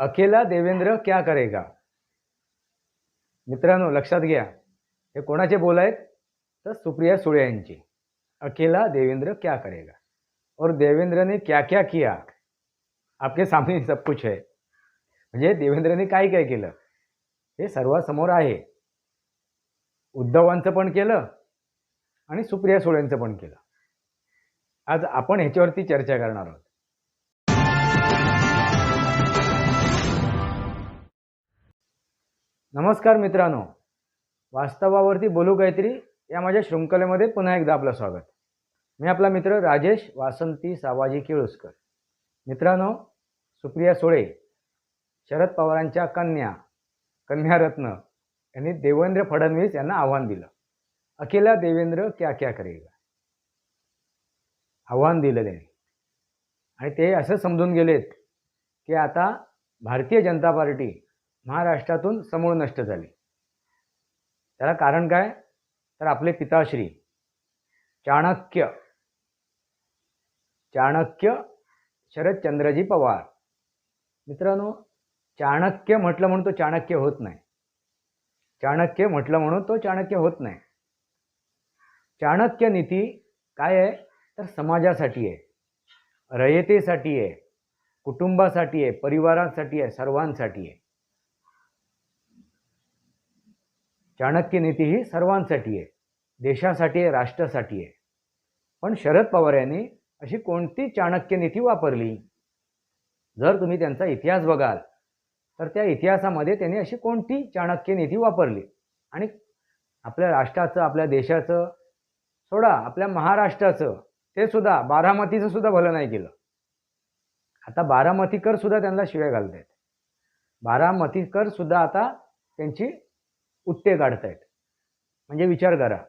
अकेला देवेंद्र क्या करेगा? मित्रांनो लक्षात घ्या. हे कोणाचे बोल आहेत? तर सुप्रिया सुळे यांचे. अकेला देवेंद्र क्या करेगा? और देवेंद्र ने क्या क्या किया? आपके सामने सब कुछ है. म्हणजे देवेंद्रने काय काय केलं? हे सर्वांसमोर आहे. उद्धवांचं पण केलं आणि सुप्रिया सुळेंचं पण केलं. आज आपण ह्याच्यावरती चर्चा करणार आहोत. नमस्कार मित्रांनो. वास्तवावरती बोलू काहीतरी या माझ्या शृंखलेमध्ये पुन्हा एकदा आपलं स्वागत. मी आपला मित्र राजेश वासंती सावाजी केळुसकर. मित्रांनो सुप्रिया सुळे शरद पवारांच्या कन्या कन्यारत्न यांनी देवेंद्र फडणवीस यांना आव्हान दिलं. अकेला देवेंद्र क्या क्या करेगा? आव्हान दिलं त्यांनी. आणि ते असं समजून गेलेत की आता भारतीय जनता पार्टी महाराष्ट्रातून समूळ नष्ट झाली. त्याला कारण काय? तर आपले पिताश्री चाणक्य चाणक्य शरदचंद्रजी पवार. मित्रांनो चाणक्य म्हटलं म्हणून तो चाणक्य होत नाही. चाणक्य म्हटलं म्हणून तो चाणक्य होत नाही. चाणक्य नीती काय आहे? तर समाजासाठी आहे रयतेसाठी आहे कुटुंबासाठी आहे परिवारासाठी आहे सर्वांसाठी आहे. चाणक्य नीती ही सर्वांसाठी आहे देशासाठी आहे राष्ट्रासाठी आहे. पण शरद पवार यांनी अशी कोणती चाणक्य नीती वापरली? जर तुम्ही त्यांचा इतिहास बघाल तर त्या इतिहासामध्ये त्यांनी अशी कोणती चाणक्य नीती वापरली? आणि आपल्या राष्ट्राचं आपल्या देशाचं सोडा आपल्या महाराष्ट्राचं ते सुद्धा बारामतीचं सुद्धा भलं नाही केलं. आता बारामतीकर सुद्धा त्यांना शिव्या घालतायत. बारामतीकर सुद्धा आता त्यांची कुट्टे काढतायत. म्हणजे विचार करा.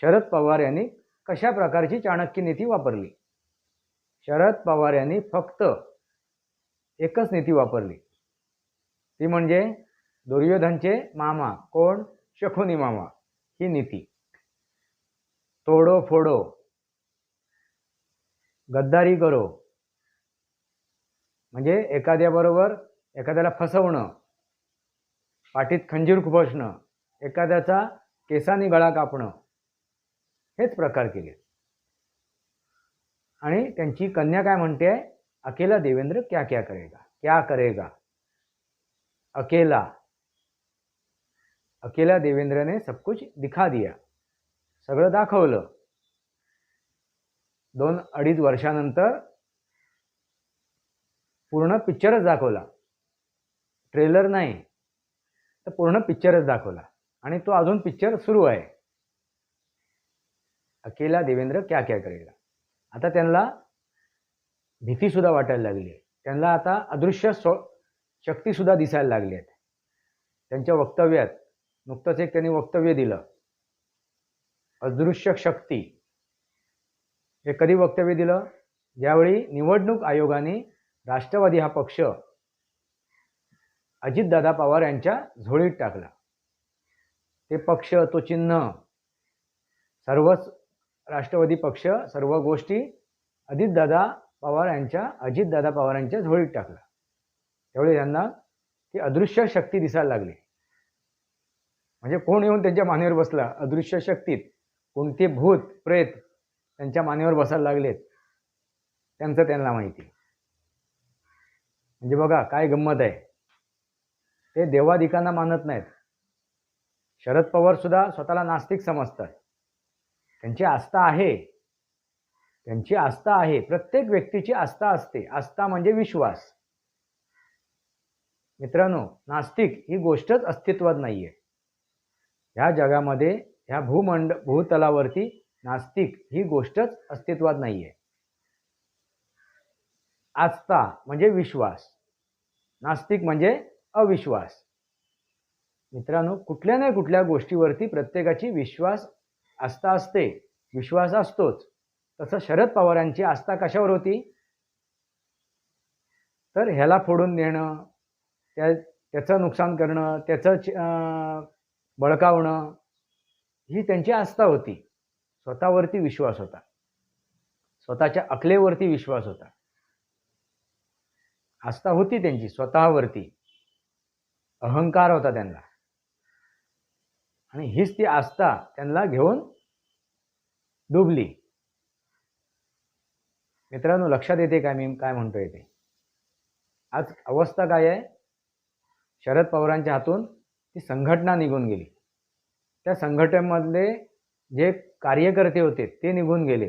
शरद पवार यांनी कशा प्रकारची चाणक्य नीती वापरली? शरद पवार यांनी फक्त एकच नीती वापरली. ती म्हणजे दुर्योधनचे मामा. कोण? शकुनी मामा. ही नीती. तोडो फोडो गद्दारी करो. म्हणजे एखाद्याबरोबर एखाद्याला फसवणं. पाठीत खंजीर खुपसणं एखाद्याचा केसानी गळा कापणं हेच प्रकार केले. आणि त्यांची कन्या काय म्हणते? अकेला देवेंद्र क्या क्या करेगा? क्या करेगा? अकेला. अकेला देवेंद्र ने सब कुछ दिखा दिया. सगळं दाखवलं. दोन अडीच वर्षानंतर पूर्ण पिक्चरच दाखवला. ट्रेलर नाही. तर पूर्ण पिक्चरच दाखवला. आणि तो अजून पिक्चर सुरू आहे. अकेला देवेंद्र क्या क्या करेगा? आता त्यांना भीतीसुद्धा वाटायला लागली आहे. त्यांना आता अदृश्य स्व शक्तीसुद्धा दिसायला लागली आहेत. त्यांच्या वक्तव्यात नुकतंच एक त्यांनी वक्तव्य दिलं. अदृश्य शक्ती. हे कधी वक्तव्य दिलं? ज्यावेळी निवडणूक आयोगाने राष्ट्रवादी हा पक्ष अजितदादा पवार यांच्या झोळीत टाकला. ते पक्ष तो चिन्ह सर्वच राष्ट्रवादी पक्ष सर्व गोष्टी अजितदादा पवार यांच्या अजितदादा पवारांच्या झोळीत टाकला त्यावेळी त्यांना ती अदृश्य शक्ती दिसायला लागली. म्हणजे कोण येऊन त्यांच्या मानेवर बसला? अदृश्य शक्तीत. कोणते भूत प्रेत त्यांच्या मानेवर बसायला लागलेत? त्यांचं त्यांना माहिती. म्हणजे बघा काय गंमत आहे. ते देवाधिकांना मानत नाहीत. शरद पवार सुद्धा स्वतःला नास्तिक समजतात. त्यांची आस्था आहे. त्यांची आस्था आहे. प्रत्येक व्यक्तीची आस्था असते. आस्था म्हणजे विश्वास. मित्रांनो नास्तिक ही गोष्टच अस्तित्वात नाहीये. ह्या जगामध्ये ह्या भूमंड भूतलावरती नास्तिक ही गोष्टच अस्तित्वात नाहीये. आस्था म्हणजे विश्वास. नास्तिक म्हणजे अविश्वास. मित्रांनो कुठल्या ना कुठल्या गोष्टीवरती प्रत्येकाची विश्वास आस्था असते. विश्वास असतोच. तसं शरद पवारांची आस्था कशावर होती? तर ह्याला फोडून देणं त्या त्याचं नुकसान करणं त्याचं अं, बळकावणं ही त्यांची आस्था होती. स्वतःवरती विश्वास होता. स्वतःच्या अकलेवरती विश्वास होता. आस्था होती त्यांची स्वतःवरती. अहंकार होता त्यांना. आणि हीच ती आस्था त्यांना घेऊन डुबली. मित्रांनो लक्षात येते काय मी काय म्हणतोय ते? आज अवस्था काय आहे? शरद पवारांच्या हातून ती संघटना निघून गेली. त्या संघटनेमधले जे कार्यकर्ते होते ते निघून गेले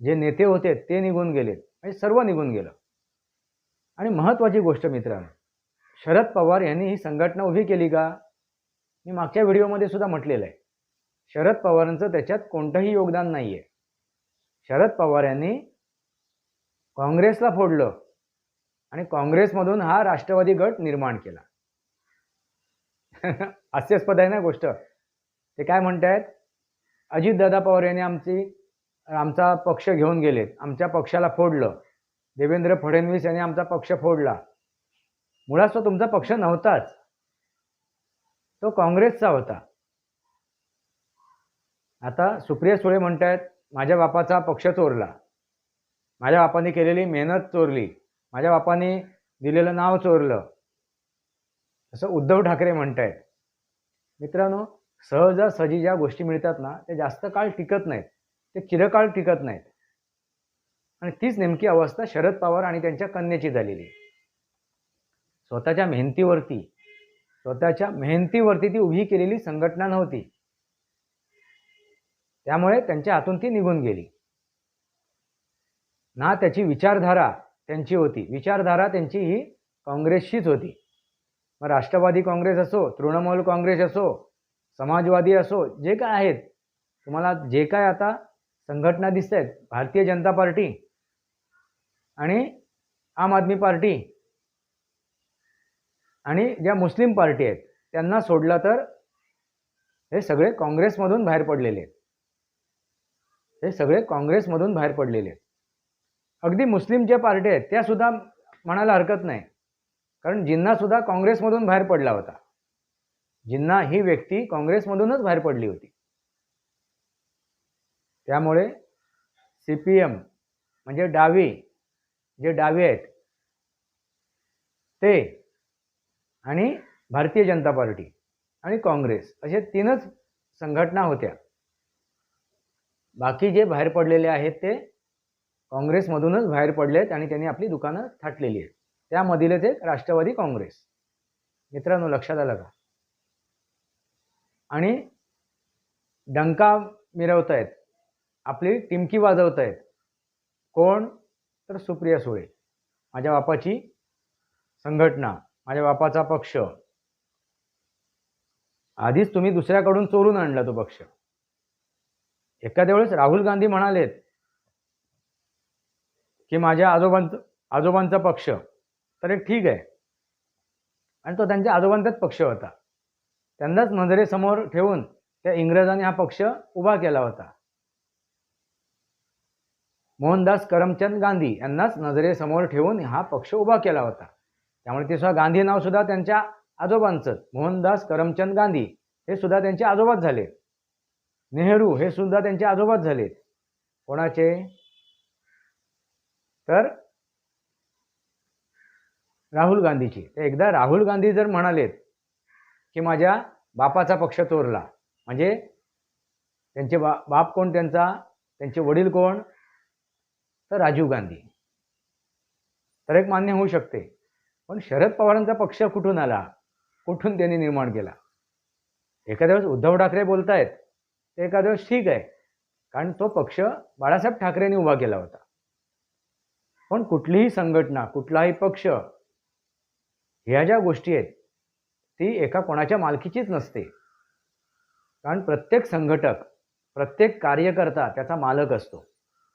जे नेते होते ते निघून गेले म्हणजे सर्व निघून गेलं. आणि महत्त्वाची गोष्ट मित्रांनो शरद पवार यांनी ही संघटना उभी केली का? मी मागच्या व्हिडिओमध्ये सुद्धा म्हटलेलं आहे. शरद पवारांचं त्याच्यात कोणतंही योगदान नाही आहे शरद पवार यांनी काँग्रेसला फोडलं आणि काँग्रेसमधून हा राष्ट्रवादी गट निर्माण केला. हास्यास्पद आहे ना गोष्ट. ते काय म्हणतायत? अजितदादा पवार यांनी आमची आमचा पक्ष घेऊन गेलेत. आमच्या पक्षाला फोडलं. देवेंद्र फडणवीस यांनी आमचा पक्ष फोडला. मुळात तो तुमचा पक्ष नव्हताच. तो काँग्रेसचा होता. आता सुप्रिया सुळे म्हणतायत माझ्या बापाचा पक्ष चोरला. माझ्या बापाने केलेली मेहनत चोरली. माझ्या बापाने दिलेलं नाव चोरलं. असं उद्धव ठाकरे म्हणतायत. मित्रांनो सहजासहजी ज्या गोष्टी मिळतात ना त्या जास्त काळ टिकत नाहीत. ते चिरकाळ टिकत नाहीत. आणि तीच नेमकी अवस्था शरद पवार आणि त्यांच्या कन्येची झालेली आहे. स्वतःच्या मेहनतीवरती. स्वतःच्या मेहनतीवरती ती उभी केलेली संघटना नव्हती. त्यामुळे त्यांच्या हातून ती निघून गेली. ना त्याची विचारधारा त्यांची होती. विचारधारा त्यांची ही काँग्रेसचीच होती. मग राष्ट्रवादी काँग्रेस असो तृणमूल काँग्रेस असो समाजवादी असो जे काय आहेत तुम्हाला जे काय आता संघटना दिसत आहेत भारतीय जनता पार्टी आणि आम आदमी पार्टी आणि ज्या मुस्लिम पार्टी आहेत त्यांना सोडलं तर हे सगळे काँग्रेसमधून बाहेर पडलेले आहेत. हे सगळे काँग्रेसमधून बाहेर पडलेले आहेत. अगदी मुस्लिम ज्या पार्टी आहेत त्या सुद्धा म्हणायला हरकत नाही. कारण जिन्ना सुद्धा काँग्रेसमधून बाहेर पडला होता. जिन्ना ही व्यक्ती काँग्रेसमधूनच बाहेर पडली होती. त्यामुळे सी पी एम म्हणजे डावी जे डावे आहेत ते आणि भारतीय जनता पार्टी आणि काँग्रेस असे तीनच संघटना होत्या. बाकी जे बाहेर पडलेले आहेत ते काँग्रेसमधूनच बाहेर पडले आहेत आणि त्यांनी आपली दुकानं थाटलेली आहेत. त्यामधीलच एक राष्ट्रवादी काँग्रेस. मित्रांनो लक्षात आलं का? आणि डंका मिरवत आहेत आपली टिमकी वाजवत आहेत कोण? तर सुप्रिया सुळे. माझ्या बापाची संघटना. माझ्या बापाचा पक्ष. आधीच तुम्ही दुसऱ्याकडून चोरून आणला तो पक्ष. एखाद्या वेळेस राहुल गांधी म्हणालेत की माझ्या आजोबांचं आजोबांचा पक्ष. तर एक ठीक आहे. आणि तो त्यांच्या आजोबांचाच पक्ष होता. त्यांनाच नजरेसमोर ठेवून त्या इंग्रजांनी हा पक्ष उभा केला होता. मोहनदास करमचंद गांधी यांनाच नजरेसमोर ठेवून हा पक्ष उभा केला होता. त्यामुळे ते सुद्धा गांधी नाव सुद्धा त्यांच्या आजोबांचं मोहनदास करमचंद गांधी हे सुद्धा त्यांचे आजोबाच झाले. नेहरू हे सुद्धा त्यांचे आजोबाच झालेत कोणाचे? तर राहुल गांधीची. ते एकदा राहुल गांधी जर म्हणालेत की माझ्या बापाचा पक्ष चोरला म्हणजे त्यांचे बा बाप कोण त्यांचा? त्यांचे वडील कोण? तर राजीव गांधी. तर एक मान्य होऊ शकते. पण शरद पवारांचा पक्ष कुठून आला? कुठून त्यांनी निर्माण केला? एखाद्या वेळेस उद्धव ठाकरे बोलतायत ते एखाद्या वेळेस ठीक आहे. कारण तो पक्ष बाळासाहेब ठाकरेंनी उभा केला होता. पण कुठलीही संघटना कुठलाही पक्ष ह्या ज्या गोष्टी आहेत ती एका कोणाच्या मालकीचीच नसते. कारण प्रत्येक संघटक प्रत्येक कार्यकर्ता त्याचा मालक असतो.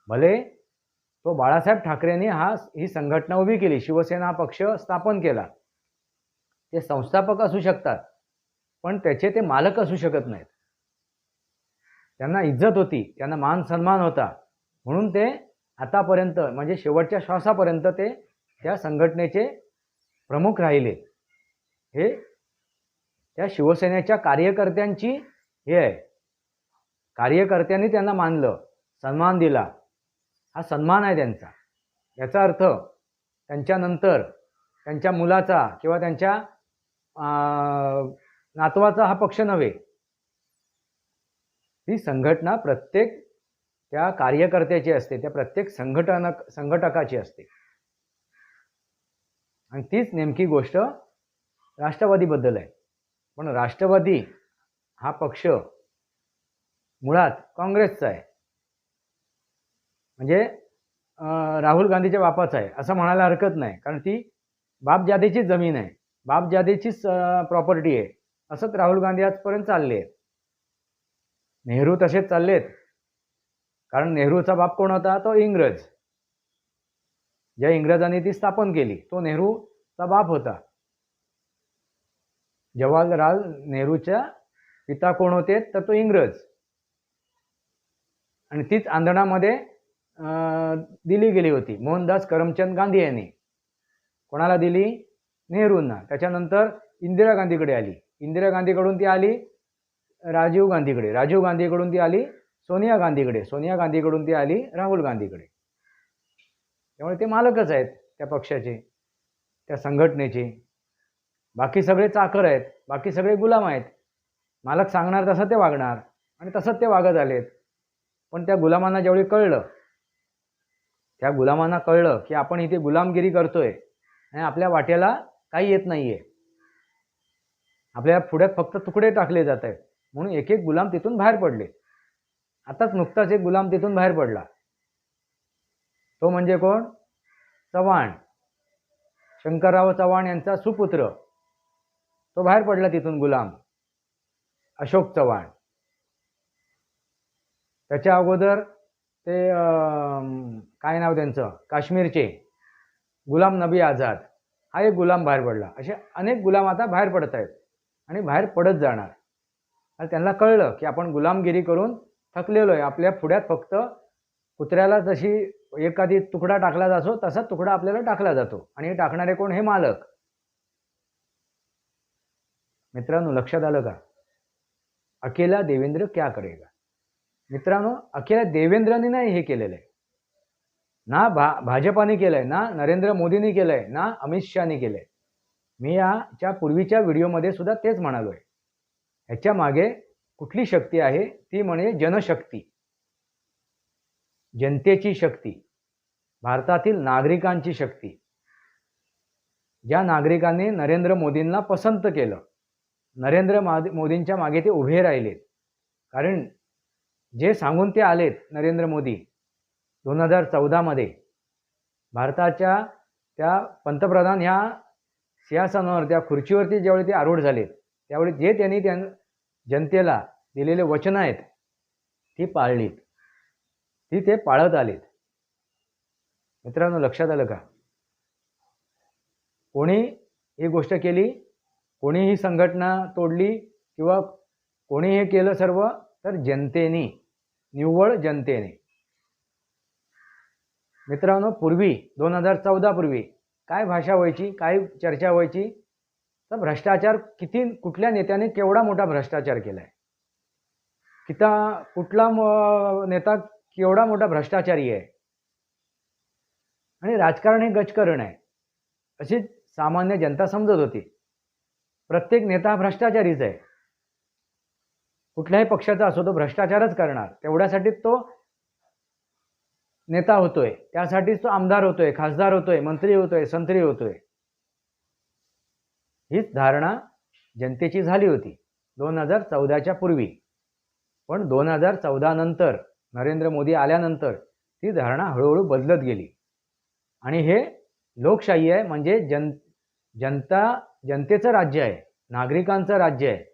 भले तो बाळासाहेब ठाकरेंनी हा ही संघटना उभी केली शिवसेना पक्ष स्थापन केला. ते संस्थापक असू शकतात पण त्याचे ते मालक असू शकत नाहीत. त्यांना इज्जत होती त्यांना मान सन्मान होता. म्हणून ते आतापर्यंत म्हणजे शेवटच्या श्वासापर्यंत ते त्या संघटनेचे प्रमुख राहिले. हे त्या शिवसेनेच्या कार्यकर्त्यांची हे आहे. कार्यकर्त्यांनी त्यांना मानलं सन्मान दिला. हा सन्मान आहे त्यांचा. याचा अर्थ त्यांच्यानंतर त्यांच्या मुलाचा किंवा त्यांच्या नातवाचा हा पक्ष नव्हे. ती संघटना प्रत्येक त्या कार्यकर्त्याची असते त्या प्रत्येक संघटनक संघटकाची असते. आणि तीच नेमकी गोष्ट राष्ट्रवादीबद्दल आहे. पण राष्ट्रवादी हा पक्ष मुळात काँग्रेसचा आहे. म्हणजे राहुल गांधीच्या बापाच आहे असं म्हणायला हरकत नाही. कारण ती बापजादेचीच जमीन आहे. बापजादेचीच प्रॉपर्टी आहे. असंच राहुल गांधी आजपर्यंत चालले आहेत. नेहरू तसेच चाललेत कारण नेहरूचा बाप कोण होता? तो इंग्रज. ज्या इंग्रजांनी ती स्थापन केली तो नेहरूचा बाप होता. जवाहरलाल नेहरूच्या पिता कोण होते? तर तो इंग्रज. आणि तीच आंधणामध्ये दिली गेली होती. मोहनदास करमचंद गांधी यांनी. कोणाला दिली? नेहरूंना. त्याच्यानंतर इंदिरा गांधीकडे आली. इंदिरा गांधीकडून ती आली राजीव गांधीकडे. राजीव गांधीकडून ती आली सोनिया गांधीकडे. सोनिया गांधीकडून ती आली राहुल गांधीकडे. त्यामुळे ते मालकच आहेत त्या पक्षाचे त्या संघटनेचे. बाकी सगळे चाकर आहेत. बाकी सगळे गुलाम आहेत. मालक सांगणार तसं ते वागणार आणि तसंच ते वागत आलेत. पण त्या गुलामांना ज्यावेळी कळलं त्या गुलामांना कळलं की आपण इथे गुलामगिरी करतोय. आणि आपल्या वाट्याला काही येत नाहीये. आपल्या पुढ्यात फक्त तुकडे टाकले जात आहेत. म्हणून एक एक गुलाम तिथून बाहेर पडले. आताच नुकताच एक गुलाम तिथून बाहेर पडला. तो म्हणजे कोण? चव्हाण. शंकरराव चव्हाण यांचा सुपुत्र. तो बाहेर पडला तिथून गुलाम. अशोक चव्हाण. त्याच्या अगोदर ते काय नाव त्यांचं? काश्मीरचे. गुलाम नबी आझाद. हा एक गुलाम बाहेर पडला. असे अनेक गुलाम आता बाहेर पडत आहेत आणि बाहेर पडत जाणार. आणि त्यांना कळलं की आपण गुलामगिरी करून थकलेलो आहे. आपल्या पुढ्यात फक्त कुत्र्याला जशी एखादी तुकडा टाकला जातो तसा तुकडा आपल्याला टाकला जातो. आणि हे टाकणारे कोण? हे मालक. मित्रांनो लक्षात आलं का? अकेला देवेंद्र क्या करेगा? मित्रांनो अखेर देवेंद्रने नाही हे केलेलं आहे ना भा भाजपाने केलंय ना नरेंद्र मोदींनी केलंय ना अमित शहानी केलंय. मी याच्या पूर्वीच्या व्हिडिओमध्ये सुद्धा तेच म्हणालोय. ह्याच्या मागे कुठली शक्ती आहे? ती म्हणजे जनशक्ती. जनतेची शक्ती. भारतातील नागरिकांची शक्ती. ज्या नागरिकांनी नरेंद्र मोदींना पसंत केलं. नरेंद्र माद- मोदींच्या मागे ते उभे राहिलेत. कारण जे सांगून ते आलेत नरेंद्र मोदी दोन हजार चौदामध्ये भारताच्या त्या पंतप्रधान ह्या सिंहासनावर त्या खुर्चीवरती ज्यावेळी ते आरूढ झालेत त्यावेळी जे त्यांनी त्यां जनतेला दिलेले वचनं आहेत ती पाळलीत. ती ते पाळत आलेत. मित्रांनो लक्षात आलं का? कोणी ही गोष्ट केली कोणी ही संघटना तोडली किंवा कोणी हे केलं सर्व तर जनतेने. निव्वळ जनतेने. मित्रांनो पूर्वी दोन हजार चौदा पूर्वी काय भाषा व्हायची काय चर्चा व्हायची? तर भ्रष्टाचार किती कुठल्या नेत्याने केवढा मोठा भ्रष्टाचार केलाय? किता कुठला नेता केवढा मोठा भ्रष्टाचारी आहे? आणि राजकारण हे गजकरण आहे. अशी सामान्य जनता समजत होती. प्रत्येक नेता भ्रष्टाचारीच आहे. कुठल्याही पक्षाचा असो तो भ्रष्टाचारच करणार. तेवढ्यासाठी तो नेता होतोय. त्यासाठीच तो आमदार होतोय खासदार होतोय मंत्री होतोय संत्री होतोय. हीच धारणा जनतेची झाली होती दोन हजार चौदाच्या पूर्वी. पण दोन हजार चौदा नंतर नरेंद्र मोदी आल्यानंतर ती धारणा हळूहळू बदलत गेली. आणि हे लोकशाही आहे म्हणजे जन जनता जनतेचं राज्य आहे नागरिकांचं राज्य आहे.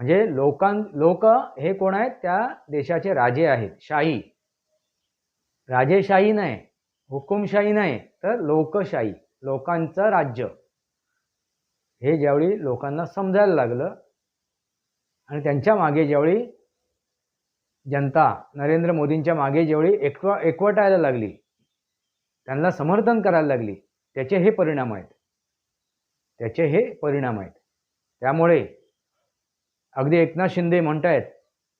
म्हणजे लोकां लोक हे कोण आहेत? त्या देशाचे राजे आहेत. शाही. राजेशाही नाही. हुकुमशाही नाही. तर लोकशाही. लोकांचं राज्य. हे ज्यावेळी लोकांना समजायला लागलं आणि त्यांच्या मागे ज्यावेळी जनता नरेंद्र मोदींच्या मागे ज्यावेळी एकव एकवटायला लागली त्यांना समर्थन करायला लागली त्याचे हे परिणाम आहेत. त्याचे हे परिणाम आहेत. त्यामुळे अगदी एकनाथ शिंदे म्हणतायत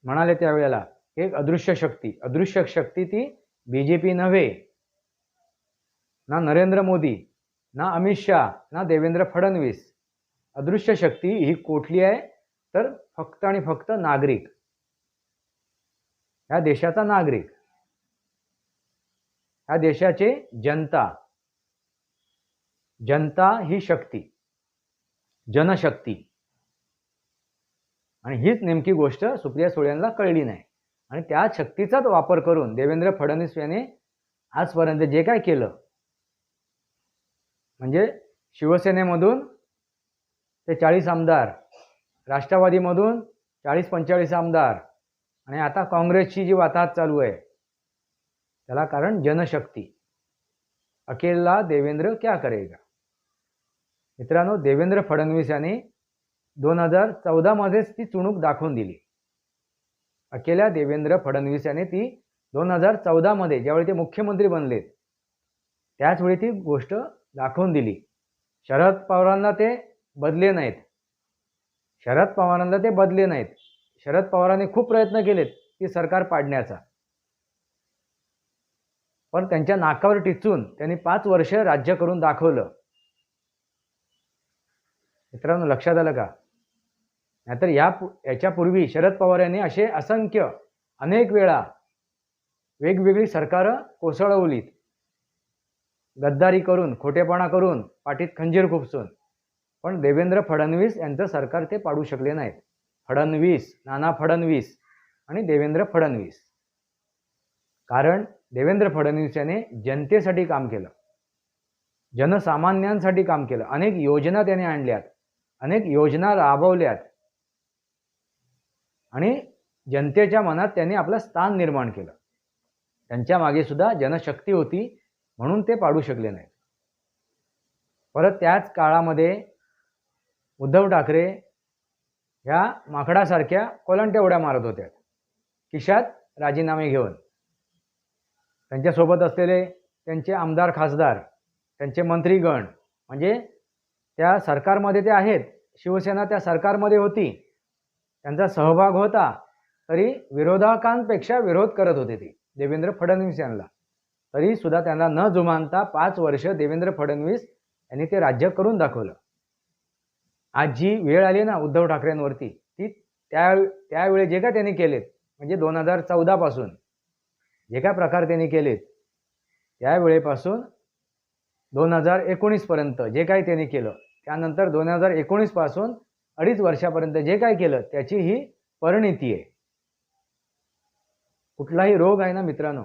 म्हणाले त्यावेळेला एक अदृश्य शक्ती अदृश्य शक्ती ती बी जे पी नव्हे. ना नरेंद्र मोदी ना अमित शाह ना देवेंद्र फडणवीस. अदृश्य शक्ती ही कुठली आहे? तर फक्त आणि फक्त नागरिक. ह्या देशाचा नागरिक. ह्या देशाचे जनता. जनता ही शक्ती. जनशक्ती. आणि हीच नेमकी गोष्ट सुप्रिया सुळेंना कळली नाही. आणि त्या शक्तीचाच वापर करून देवेंद्र फडणवीस यांनी आजपर्यंत जे काय केलं म्हणजे शिवसेनेमधून ते चाळीस आमदार राष्ट्रवादीमधून चाळीस पंचेचाळीस आमदार आणि आता काँग्रेसची जी वाताहत चालू आहे त्याला कारण जनशक्ती. अकेला देवेंद्र क्या करेगा? मित्रांनो देवेंद्र फडणवीस यांनी दोन हजार चौदामध्येच ती चुणूक दाखवून दिली. अकेल्या देवेंद्र फडणवीस याने ती दोन हजार चौदामध्ये ज्यावेळी ते मुख्यमंत्री बनलेत त्याचवेळी ती गोष्ट दाखवून दिली. शरद पवारांना ते बदले नाहीत. शरद पवारांना ते बदले नाहीत. शरद पवारांनी खूप प्रयत्न केलेत ती सरकार पाडण्याचा. पण त्यांच्या नाकावर टिचून त्यांनी पाच वर्ष राज्य करून दाखवलं. मित्रांनो लक्षात आलं का? नाहीतर या याच्यापूर्वी शरद पवार यांनी असे असंख्य अनेक वेळा वेगवेगळी सरकारं कोसळवलीत. गद्दारी करून खोटेपणा करून पाठीत खंजीर खुपसून. पण देवेंद्र फडणवीस यांचं सरकार ते पाडू शकले नाहीत. फडणवीस नाना फडणवीस आणि देवेंद्र फडणवीस. कारण देवेंद्र फडणवीस याने जनतेसाठी काम केलं. जनसामान्यांसाठी काम केलं. अनेक योजना त्याने आणल्यात. अनेक योजना राबवल्यात. आणि जनतेच्या मनात त्यांनी आपलं स्थान निर्माण केलं. त्यांच्या मागे सुद्धा जनशक्ती होती म्हणून ते पाडू शकले नाहीत. परत त्याच काळामध्ये उद्धव ठाकरे ह्या माकडासारख्या कोलंट्या उड्या मारत होत्या. खिशात राजीनामे घेऊन. त्यांच्यासोबत असलेले त्यांचे आमदार खासदार त्यांचे मंत्रीगण म्हणजे त्या सरकारमध्ये ते आहेत. शिवसेना त्या सरकारमध्ये होती. त्यांचा सहभाग होता. तरी विरोधकांपेक्षा विरोध करत होते ती देवेंद्र फडणवीस यांना. तरी सुद्धा त्यांना न जुमानता पाच वर्ष देवेंद्र फडणवीस यांनी ते राज्य करून दाखवलं. आज जी वेळ आली ना उद्धव ठाकरेंवरती ती त्या त्यावेळी जे काय त्यांनी केलेत म्हणजे दोन हजार चौदापासून जे काय प्रकार त्यांनी केलेत त्यावेळेपासून दोन हजार एकोणीसपर्यंत जे काही त्यांनी केलं त्यानंतर दोन हजार एकोणीसपासून अडीच वर्षापर्यंत जे काय केलं त्याची ही परिणिती आहे. कुठलाही रोग आहे ना मित्रांनो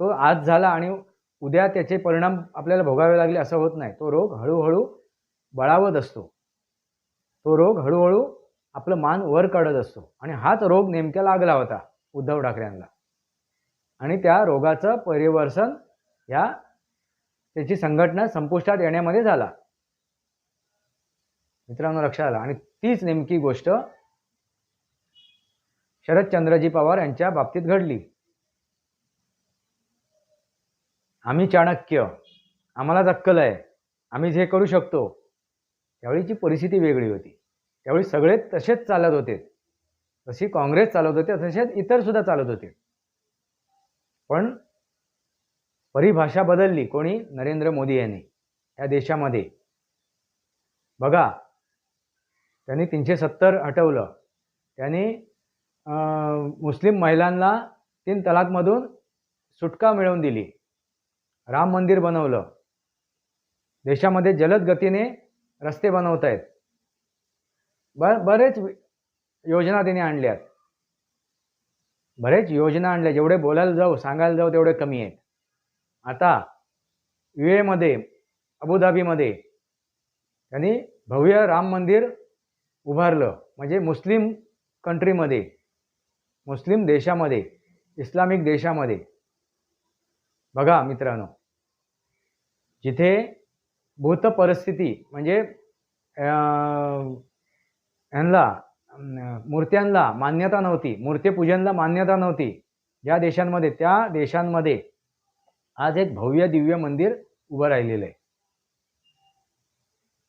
तो आज झाला आणि उद्या त्याचे परिणाम आपल्याला भोगावे लागले असं होत नाही. तो रोग हळूहळू बळावत असतो. तो रोग हळूहळू आपलं मान वर काढत असतो. आणि हाच रोग नेमक्या लागला होता उद्धव ठाकरेंना. आणि त्या रोगाचं परिवर्तन ह्या त्याची संघटना संपुष्टात येण्यामध्ये झाला. मित्रांनो लक्षात आलं. आणि तीच नेमकी गोष्ट शरदचंद्रजी पवार यांच्या बाबतीत घडली. आम्ही चाणक्य आम्हाला दक्कल आहे आम्ही जे करू शकतो. त्यावेळीची परिस्थिती वेगळी होती. त्यावेळी सगळे तसेच चालत होते. जशी काँग्रेस चालत होते तसेच इतर सुद्धा चालत होते. पण परिभाषा बदलली कोणी? नरेंद्र मोदी यांनी. या देशामध्ये. बघा त्यांनी तीनशे सत्तर हटवलं. त्यांनी मुस्लिम महिलांना तीन तलाकमधून सुटका मिळवून दिली. राम मंदिर बनवलं. देशामध्ये जलद गतीने रस्ते बनवत आहेत ब बरेच योजना त्यांनी आणल्यात. बरेच योजना आणल्या. जेवढे बोलायला जाऊ सांगायला जाऊ तेवढे कमी आहेत. आता यू एमध्ये अबुधाबीमध्ये त्यांनी भव्य राम मंदिर उभारलं. म्हणजे मुस्लिम कंट्रीमध्ये मुस्लिम देशामध्ये इस्लामिक देशामध्ये. बघा मित्रांनो जिथे भूत परिस्थिती म्हणजे यांना मूर्त्यांना मान्यता नव्हती मूर्तीपूजनला मान्यता नव्हती ज्या देशांमध्ये त्या देशांमध्ये आज एक भव्य दिव्य मंदिर उभं राहिलेलं आहे.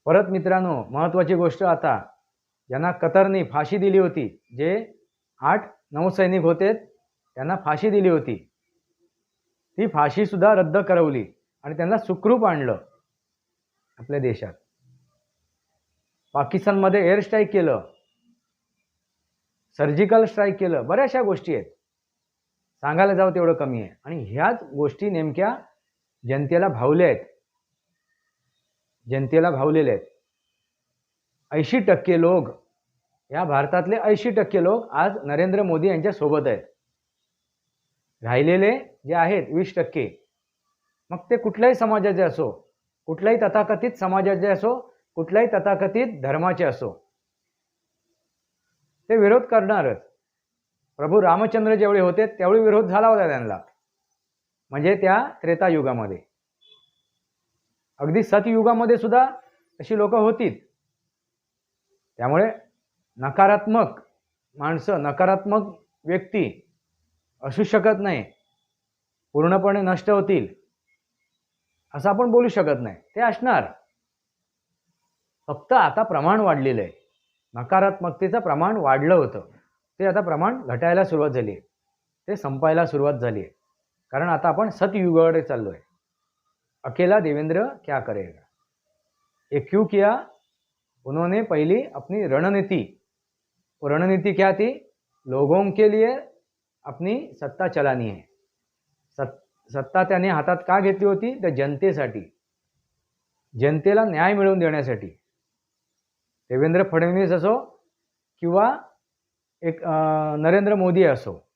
परत मित्रांनो महत्त्वाची गोष्ट आता ज्यांना कतरने फाशी दिली होती जे आठ नौसैनिक होते त्यांना फाशी दिली होती. ती फाशीसुद्धा रद्द करवली आणि त्यांना सुखरूप आणलं आपल्या देशात. पाकिस्तानमध्ये एअर स्ट्राईक केलं सर्जिकल स्ट्राईक केलं बऱ्याचशा गोष्टी आहेत. सांगायला जावं तेवढं कमी आहे. आणि ह्याच गोष्टी नेमक्या जनतेला भावल्या आहेत. जनतेला भावलेले आहेत. ऐंशी टक्के लोक या भारतातले ऐंशी टक्के लोक आज नरेंद्र मोदी यांच्या सोबत आहेत. राहिलेले जे आहेत वीस टक्के मग ते कुठल्याही समाजाचे असो कुठल्याही तथाकथित समाजाचे असो कुठल्याही तथाकथित धर्माचे असो ते विरोध करणारच. प्रभू रामचंद्र जेवढे होते तेवढे विरोध झाला होता त्यांना. म्हणजे त्या त्रेतायुगामध्ये अगदी सतयुगामध्ये सुद्धा अशी लोक होतीत. त्यामुळे नकारात्मक माणसं नकारात्मक व्यक्ती असू शकत नाही. पूर्णपणे नष्ट होतील. असं आपण बोलू शकत नाही. ते असणार. फक्त आता प्रमाण वाढलेलं आहे. नकारात्मकतेचं प्रमाण वाढलं होतं. ते आता प्रमाण घटायला सुरुवात झाली आहे. ते संपायला सुरुवात झाली आहे. कारण आता आपण सतयुगाकडे चाललो आहे अकेला देवेंद्र क्या करेगा? ये क्यों किया उन्होंने पहली अपनी रणनीति रणनीति क्या थी? लोगों के लिए अपनी सत्ता चलानी है। सत् सत्ता त्याने हातात का घेतली होती? तर जनतेसाठी. जनतेला न्याय मिळवून देण्यासाठी. देवेंद्र फडणवीस असो किंवा एक नरेंद्र मोदी असो.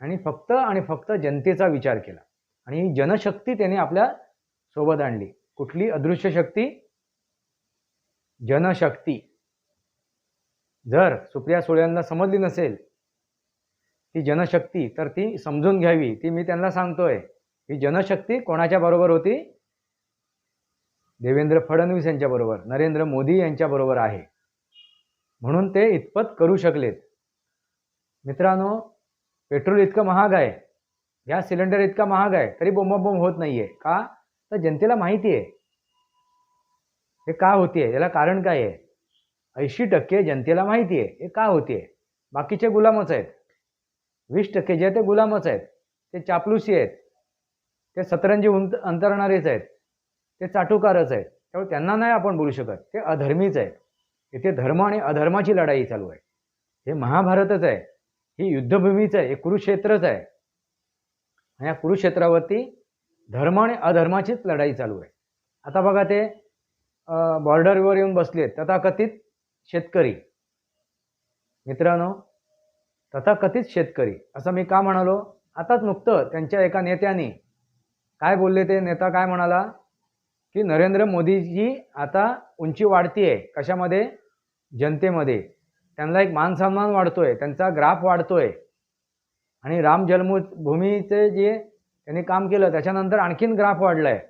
आणि फक्त आणि फक्त जनतेचा विचार केला. आणि ही जनशक्ती त्याने आपल्यासोबत आणली. कुठली अदृश्य शक्ती? जनशक्ती. जर सुप्रिया सुळ्यांना समजली नसेल ती जनशक्ती तर ती समजून घ्यावी. ती मी त्यांना सांगतोय. ही जनशक्ती कोणाच्या बरोबर होती? देवेंद्र फडणवीस यांच्या बरोबर. नरेंद्र मोदी यांच्या बरोबर आहे. म्हणून ते इतपत करू शकलेत. मित्रांनो पेट्रोल इतकं महाग आहे. गॅस सिलेंडर इतका महाग आहे. तरी बोंबाबोंब होत नाहीये. का? तर जनतेला माहिती आहे. हे का होतीये? याला कारण काय आहे? ऐंशी टक्के जनतेला माहिती आहे. हे का होतीये? बाकीचे गुलामच आहेत. वीस टक्के जे ते गुलामच आहेत. ते चापलुसी आहेत. ते सतरंजी उंत अंतरणारेच आहेत. ते चाटुकारच आहेत. त्यामुळे त्यांना नाही आपण बोलू शकत. ते अधर्मीच आहेत. इथे धर्म आणि अधर्माची लढाई चालू आहे. हे महाभारतच आहे. ही युद्धभूमीच आहे. हे कुरुक्षेत्रच आहे. आणि या कुरुक्षेत्रावरती धर्म आणि अधर्माचीच लढाई चालू आहे. आता बघा ते बॉर्डरवर येऊन बसले तथाकथित शेतकरी. मित्रांनो तथाकथित शेतकरी. असं मी का म्हणालो? आताच नुकतं त्यांच्या एका नेत्याने काय बोलले ते नेता काय म्हणाला? की नरेंद्र मोदीजी आता उंची वाढतीये कशामध्ये? जनतेमध्ये. त्यांना एक मानसन्मान वाढतोय त्यांचा ग्राफ वाढतोय. आणि राम जन्मभूमीचे जे त्यांनी काम केलं त्याच्यानंतर आणखीन ग्राफ वाढलाय.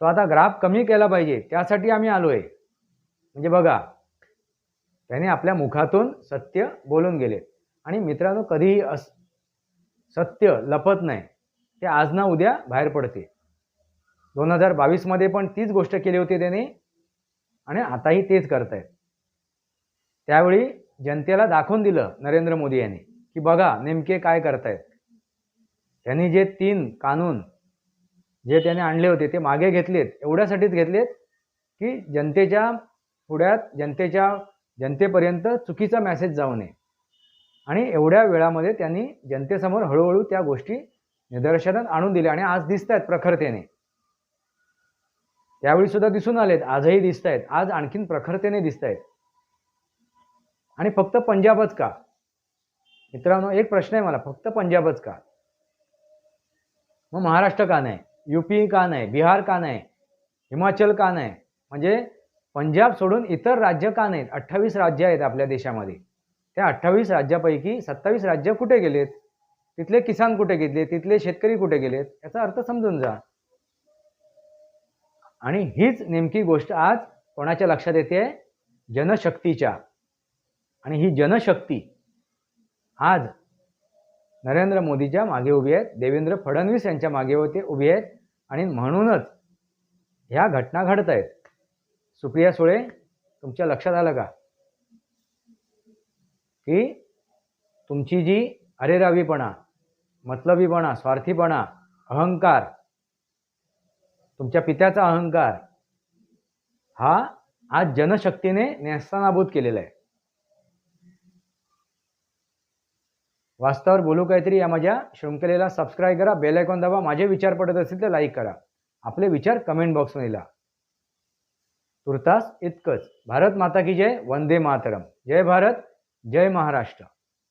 तो आता ग्राफ कमी केला पाहिजे त्यासाठी आम्ही आलो आहे म्हणजे बघा त्याने आपल्या मुखातून सत्य बोलून गेले. आणि मित्रांनो कधीही अस सत्य लपत नाही. ते आज ना उद्या बाहेर पडते. दोन हजार बावीसमध्ये पण तीच गोष्ट केली होती त्याने आणि आताही तेच करतायत त्यावेळी जनतेला दाखवून दिलं नरेंद्र मोदी यांनी की बघा नेमके काय करतायत. त्यांनी जे तीन कानून जे त्याने आणले होते ते मागे घेतलेत एवढ्यासाठीच घेतलेत की जनतेच्या पुढ्यात जनतेच्या जनतेपर्यंत चुकीचा मेसेज जाऊ नये. आणि एवढ्या वेळामध्ये त्यांनी जनतेसमोर हळूहळू त्या गोष्टी निदर्शनात आणून दिल्या आणि आज दिसत आहेत प्रखरतेने. त्यावेळी सुद्धा दिसून आलेत आजही दिसत आहेत आज आणखीन प्रखरतेने दिसत आहेत आणि फक्त पंजाबच का? मित्रांनो एक प्रश्न आहे मला फक्त पंजाबच का? मग महाराष्ट्र का नाही? युपी का नाही बिहार का नाही हिमाचल का नाही म्हणजे पंजाब सोडून इतर राज्य का नाहीत? अठ्ठावीस राज्य आहेत आपल्या देशामध्ये. त्या अठ्ठावीस राज्यापैकी सत्तावीस राज्य कुठे गेलेत? तिथले किसान कुठे गेले? तिथले शेतकरी कुठे गेलेत? याचा अर्थ समजून जा. आणि हीच नेमकी गोष्ट आज कोणाच्या लक्षात येते? जनशक्तीच्या. आणि ही जनशक्ती आज नरेंद्र मोदीच्या मागे उभी आहेत देवेंद्र फडणवीस यांच्या मागे होते उभी आहेत आणि म्हणूनच ह्या घटना घडत आहेत सुप्रिया सुळे तुमच्या लक्षात आलं का? की तुमची जी अरेरावीपणा मतलबीपणा स्वार्थीपणा अहंकार तुमच्या पित्याचा अहंकार हा आज जनशक्तीने नेस्तानाबूत केलेला आहे. वास्तवावर बोलू काहीतरी या माझ्या शृंखलेला. सबस्क्राईब करा बेल आयकॉन दाबा. माझे विचार पडत असतील तर लाईक करा. आपले विचार कमेंट बॉक्समध्ये लिहा. तुर्तास इतकंच. भारत माता की जय. वंदे मातरम. जय भारत जय महाराष्ट्र.